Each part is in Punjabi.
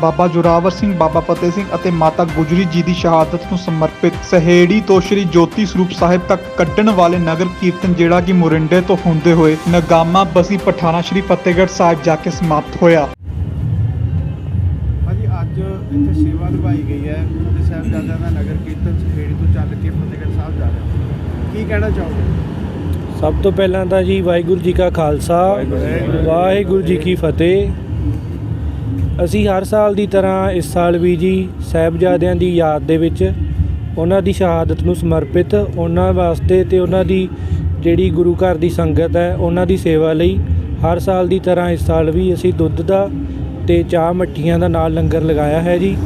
ਬਾਬਾ ਜੋਰਾਵਰ ਸਿੰਘ ਬਾਬਾ ਫਤਿਹ ਸਿੰਘ ਅਤੇ ਮਾਤਾ ਗੁਜਰੀ ਜੀ ਦੀ ਸ਼ਹਾਦਤ ਨੂੰ ਸਮਰਪਿਤ ਸਹੇੜੀ ਤੋਂ ਸ਼੍ਰੀ ਜੋਤੀ ਸਰੂਪ ਸਾਹਿਬ ਤੱਕ ਕੱਢਣ ਵਾਲੇ ਨਗਰ ਕੀਰਤਨ ਜਿਹੜਾ ਕਿ ਮੋਰਿੰਡੇ ਤੋਂ ਹੁੰਦੇ ਹੋਏ ਨਗਾਮਾ ਬਸੀ ਪਠਾਣਾ ਸ਼੍ਰੀ ਫਤਿਹਗੜ੍ਹ ਸਾਹਿਬ ਜਾ ਕੇ ਸਮਾਪਤ ਹੋਇਆ। ਭਾਜੀ ਅੱਜ ਇੱਥੇ ਸੇਵਾ ਨਿਭਾਈ ਗਈ ਹੈ ਤੇ ਸਾਹਿਬਜ਼ਾਦਿਆਂ ਦਾ ਨਗਰ ਕੀਰਤਨ ਸਖੇੜੀ ਤੋਂ ਚੱਲ ਕੇ ਫਤਿਹਗੜ੍ਹ ਸਾਹਿਬ ਜਾ ਰਿਹਾ। ਕੀ ਕਹਿਣਾ ਚਾਹੋਗੇ? ਸਭ ਤੋਂ ਪਹਿਲਾਂ ਤਾਂ ਜੀ ਵਾਹਿਗੁਰੂ ਜੀ ਕਾ ਖਾਲਸਾ ਵਾਹਿਗੁਰੂ ਜੀ ਕੀ ਫਤਿਹ। ਅਸੀਂ ਹਰ ਸਾਲ ਦੀ ਤਰ੍ਹਾਂ ਇਸ ਸਾਲ ਵੀ ਜੀ ਸਾਹਿਬਜ਼ਾਦਿਆਂ ਦੀ ਯਾਦ ਦੇ ਵਿੱਚ ਉਹਨਾਂ ਦੀ ਸ਼ਹਾਦਤ ਨੂੰ ਸਮਰਪਿਤ ਉਹਨਾਂ ਵਾਸਤੇ ਤੇ ਉਹਨਾਂ ਦੀ ਜਿਹੜੀ ਗੁਰੂ ਘਰ ਦੀ ਸੰਗਤ ਹੈ, ਉਹਨਾਂ ਦੀ ਸੇਵਾ ਲਈ ਹਰ ਸਾਲ ਦੀ ਤਰ੍ਹਾਂ ਇਸ ਸਾਲ ਵੀ ਅਸੀਂ ਦੁੱਧ ਦਾ ਤੇ ਚਾਹ ਮੱਠੀਆਂ ਦਾ ਨਾਲ ਲੰਗਰ ਲਗਾਇਆ ਹੈ ਜੀ।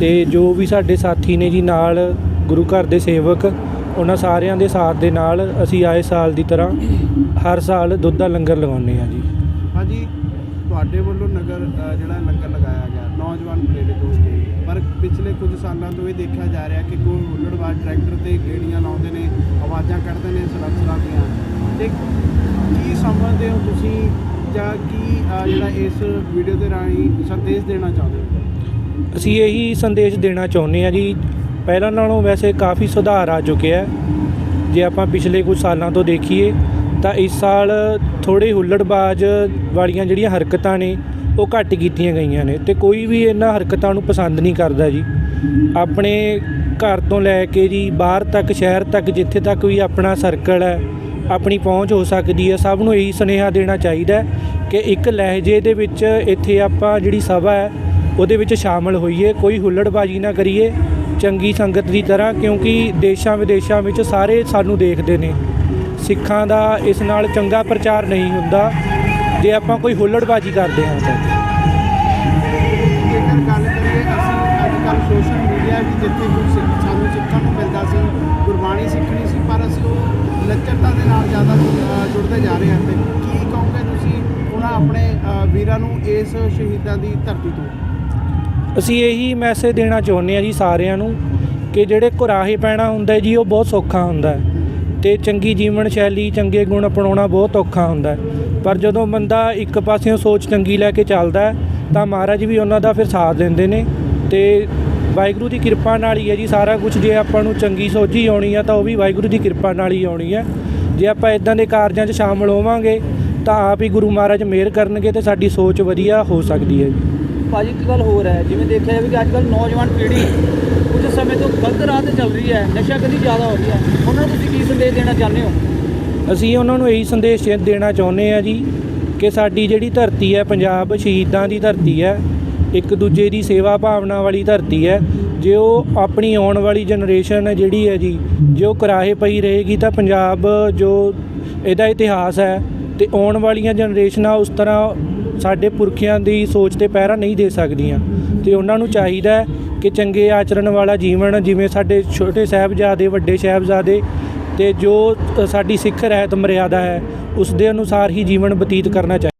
ਤੇ ਜੋ ਵੀ ਸਾਡੇ ਸਾਥੀ ਨੇ ਜੀ ਨਾਲ ਗੁਰੂ ਘਰ ਦੇ ਸੇਵਕ, ਉਹਨਾਂ ਸਾਰਿਆਂ ਦੇ ਸਾਥ ਦੇ ਨਾਲ ਅਸੀਂ ਆਏ ਸਾਲ ਦੀ ਤਰ੍ਹਾਂ ਹਰ ਸਾਲ ਦੁੱਧ ਦਾ ਲੰਗਰ ਲਗਾਉਂਦੇ ਹਾਂ ਜੀ। ਹਾਂਜੀ ਤੁਹਾਡੇ ਵੱਲੋਂ ਨਗਰ ਜਿਹੜਾ ਲੰਗਰ ਲਗਾਇਆ ਗਿਆ, ਨੌਜਵਾਨ ਪ੍ਰੇਰਿਤ ਹੋ ਕੇ ਪਰ ਪਿਛਲੇ ਕੁਝ ਸਾਲਾਂ ਤੋਂ ਇਹ ਦੇਖਿਆ ਜਾ ਰਿਹਾ ਕਿ ਕੋਈ ਹੁੱਲੜਬਾਜ਼ ਟਰੈਕਟਰ ਤੇ ਗੇੜੀਆਂ ਲਾਉਂਦੇ ਨੇ, ਆਵਾਜ਼ਾਂ ਕੱਢਦੇ ਨੇ ਸਲੰਸਰਾਂ ਦੀਆਂ। ਤੇ ਕੀ ਸਮਝਦੇ ਹੋ ਤੁਸੀਂ, ਜਾਂ ਕੀ ਜਿਹੜਾ ਇਸ ਵੀਡੀਓ ਦੇ ਰਾਹੀਂ ਸੰਦੇਸ਼ ਦੇਣਾ ਚਾਹੁੰਦੇ ਹੋ? ਅਸੀਂ ਇਹੀ ਸੰਦੇਸ਼ ਦੇਣਾ ਚਾਹੁੰਦੇ ਹਾਂ ਜੀ। ਪਹਿਲਾਂ ਨਾਲੋਂ ਵੈਸੇ ਕਾਫੀ ਸੁਧਾਰ ਆ ਚੁੱਕਿਆ ਹੈ। ਜੇ ਆਪਾਂ ਪਿਛਲੇ ਕੁਝ ਸਾਲਾਂ ਤੋਂ ਦੇਖੀਏ ਤਾਂ ਇਸ ਸਾਲ ਥੋੜੇ ਹੁੱਲੜਬਾਜ਼ ਵਾਲੀਆਂ ਜਿਹੜੀਆਂ ਹਰਕਤਾਂ ਨੇ, ਉਹ ਘੱਟ ਕੀਤੀਆਂ ਗਈਆਂ ਨੇ ਤੇ ਕੋਈ ਵੀ ਇਹਨਾਂ ਹਰਕਤਾਂ ਨੂੰ ਪਸੰਦ ਨਹੀਂ ਕਰਦਾ ਜੀ। ਆਪਣੇ ਘਰ ਤੋਂ ਲੈ ਕੇ ਜੀ, ਬਾਹਰ ਤੱਕ, ਸ਼ਹਿਰ ਤੱਕ, ਜਿੱਥੇ ਤੱਕ ਵੀ ਆਪਣਾ ਸਰਕਲ ਹੈ, ਆਪਣੀ ਪਹੁੰਚ ਹੋ ਸਕਦੀ ਹੈ, ਸਭ ਨੂੰ ਇਹੀ ਸੁਨੇਹਾ ਦੇਣਾ ਚਾਹੀਦਾ ਕਿ ਇੱਕ ਲਹਿਜੇ ਦੇ ਵਿੱਚ ਇੱਥੇ ਆਪਾਂ ਜਿਹੜੀ ਸਭਾ ਹੈ, ਉਹਦੇ ਵਿੱਚ ਸ਼ਾਮਲ ਹੋਈਏ, ਕੋਈ ਹੁੱਲੜਬਾਜ਼ੀ ਨਾ ਕਰੀਏ, ਚੰਗੀ ਸੰਗਤ ਦੀ ਤਰ੍ਹਾਂ, ਕਿਉਂਕਿ ਦੇਸ਼ਾਂ ਵਿਦੇਸ਼ਾਂ ਵਿੱਚ ਸਾਰੇ ਸਾਨੂੰ ਦੇਖਦੇ ਨੇ। ਸਿੱਖਾਂ ਦਾ ਇਸ ਨਾਲ ਚੰਗਾ ਪ੍ਰਚਾਰ ਨਹੀਂ ਹੁੰਦਾ। ਜੇ ਆਪਾਂ ਕੋਈ ਹੁੱਲੜਬਾਜ਼ੀ ਕਰਦੇ ਹਾਂ ਤਾਂ। ਜੇਕਰ ਗੱਲ ਕਰੀਏ ਅਸੀਂ ਅੱਜ ਕੱਲ੍ਹ ਸੋਸ਼ਲ ਮੀਡੀਆ ਵੀ ਜਿੱਥੇ ਕੁਝ ਸਿੱਖ- ਸਾਨੂੰ ਸਿੱਖਣ ਨੂੰ ਮਿਲਦਾ ਸੀ ਗੁਰਬਾਣੀ ਸਿੱਖਣੀ ਸੀ ਪਰ ਅਸੀਂ ਉਹ ਲੱਚਰਤਾ ਦੇ ਨਾਲ ਜ਼ਿਆਦਾ ਅ, ਜੁੜਦੇ ਜਾ ਰਹੇ ਹਾਂ ਤੇ ਕੀ ਕਹੋਗੇ ਤੁਸੀਂ ਉਹਨਾਂ ਆਪਣੇ ਵੀਰਾਂ ਨੂੰ ਇਸ ਸ਼ਹੀਦਾਂ ਦੀ ਧਰਤੀ ਤੋਂ? ਅਸੀਂ ਇਹੀ ਮੈਸੇਜ ਦੇਣਾ ਚਾਹੁੰਦੇ ਹਾਂ ਜੀ ਸਾਰਿਆਂ ਨੂੰ ਕਿ ਜਿਹੜੇ ਕੁਰਾਹੇ ਪੈਣਾ ਹੁੰਦਾ ਜੀ ਉਹ ਬਹੁਤ ਸੌਖਾ ਹੁੰਦਾ ਹੈ। ਤੇ ਚੰਗੀ ਜੀਵਨ ਸ਼ੈਲੀ, ਚੰਗੇ ਗੁਣ ਅਪਣਾਉਣਾ ਬਹੁਤ ਔਖਾ ਹੁੰਦਾ ਹੈ। ਪਰ ਜਦੋਂ ਬੰਦਾ ਇੱਕ ਪਾਸਿਓਂ ਸੋਚ ਚੰਗੀ ਲੈ ਕੇ ਚੱਲਦਾ ਹੈ, ਤਾਂ ਮਹਾਰਾਜ ਵੀ ਉਹਨਾਂ ਦਾ ਫਿਰ ਸਾਥ ਦਿੰਦੇ ਨੇ ਤੇ ਵਾਹਿਗੁਰੂ ਦੀ ਕਿਰਪਾ ਨਾਲ ਹੀ ਹੈ ਜੀ, ਸਾਰਾ ਕੁਝ ਜੇ ਆਪਾਂ ਨੂੰ ਚੰਗੀ ਸੋਝੀ ਆਉਣੀ ਆ, ਤਾਂ ਉਹ ਵੀ ਵਾਹਿਗੁਰੂ ਦੀ ਕਿਰਪਾ ਨਾਲ ਹੀ ਆਉਣੀ ਹੈ। ਜੇ ਆਪਾਂ ਇਦਾਂ ਦੇ ਕਾਰਜਾਂ 'ਚ ਸ਼ਾਮਲ ਹੋਵਾਂਗੇ, ਤਾਂ ਆਪ ਹੀ ਗੁਰੂ ਮਹਾਰਾਜ ਮਿਹਰ ਕਰਨਗੇ ਤੇ ਸਾਡੀ ਸੋਚ ਵਧੀਆ ਹੋ ਸਕਦੀ ਹੈ ਜੀ। ਭਾਜੀ, ਇੱਕ ਗੱਲ ਹੋਰ ਹੈ, ਜਿਵੇਂ ਦੇਖਿਆ ਜਾਵੇ ਕਿ ਅੱਜ ਕੱਲ੍ਹ ਨੌਜਵਾਨ ਪੀੜ੍ਹੀ ਕੁਝ ਸਮੇਂ ਤੋਂ ਗਲਤ ਰਾਹ ਤੇ ਚੱਲ ਰਹੀ ਹੈ, ਨਸ਼ਾ ਕਦੀ ਜ਼ਿਆਦਾ ਹੋ ਰਿਹਾ ਉਹਨਾਂ ਨੂੰ ਤੁਸੀਂ ਕੀ ਸੰਦੇਸ਼ ਦੇਣਾ ਚਾਹੁੰਦੇ ਹੋ? ਅਸੀਂ ਉਹਨਾਂ ਨੂੰ ਇਹੀ ਸੰਦੇਸ਼ ਦੇਣਾ ਚਾਹੁੰਦੇ ਆ ਜੀ ਕਿ ਸਾਡੀ ਜਿਹੜੀ ਧਰਤੀ ਹੈ, ਪੰਜਾਬ ਸ਼ਹੀਦਾਂ ਦੀ ਧਰਤੀ ਹੈ, ਇੱਕ ਦੂਜੇ ਦੀ ਸੇਵਾ ਭਾਵਨਾ ਵਾਲੀ ਧਰਤੀ ਹੈ, ਜੇ ਉਹ ਆਪਣੀ ਆਉਣ ਵਾਲੀ ਜਨਰੇਸ਼ਨ ਜਿਹੜੀ ਹੈ ਜੀ, ਜੇ ਉਹ ਕਰਾਹੇ ਪਈ ਰਹੇਗੀ ਤਾਂ ਪੰਜਾਬ ਜੋ ਇਹਦਾ ਇਤਿਹਾਸ ਹੈ ਤੇ ਆਉਣ ਵਾਲੀਆਂ ਜਨਰੇਸ਼ਨਾਂ ਉਸ ਤਰ੍ਹਾਂ ਸਾਡੇ ਪੁਰਖਿਆਂ ਦੀ ਸੋਚ ਤੇ ਪਹਿਰਾ ਨਹੀਂ ਦੇ ਸਕਦੀਆਂ। ਤੇ ਉਹਨਾਂ ਨੂੰ ਚਾਹੀਦਾ ਕਿ ਚੰਗੇ ਆਚਰਣ ਵਾਲਾ ਜੀਵਨ, ਜਿਵੇਂ ਸਾਡੇ ਛੋਟੇ ਸਾਹਿਬਜ਼ਾਦੇ, ਵੱਡੇ ਸਾਹਿਬਜ਼ਾਦੇ, ਤੇ ਜੋ ਸਾਡੀ ਸਿੱਖ ਰਹਿਤ ਮਰਿਆਦਾ ਹੈ ਉਸ ਦੇ ਅਨੁਸਾਰ ਹੀ ਜੀਵਨ ਬਤੀਤ ਕਰਨਾ ਚਾਹੀਦਾ।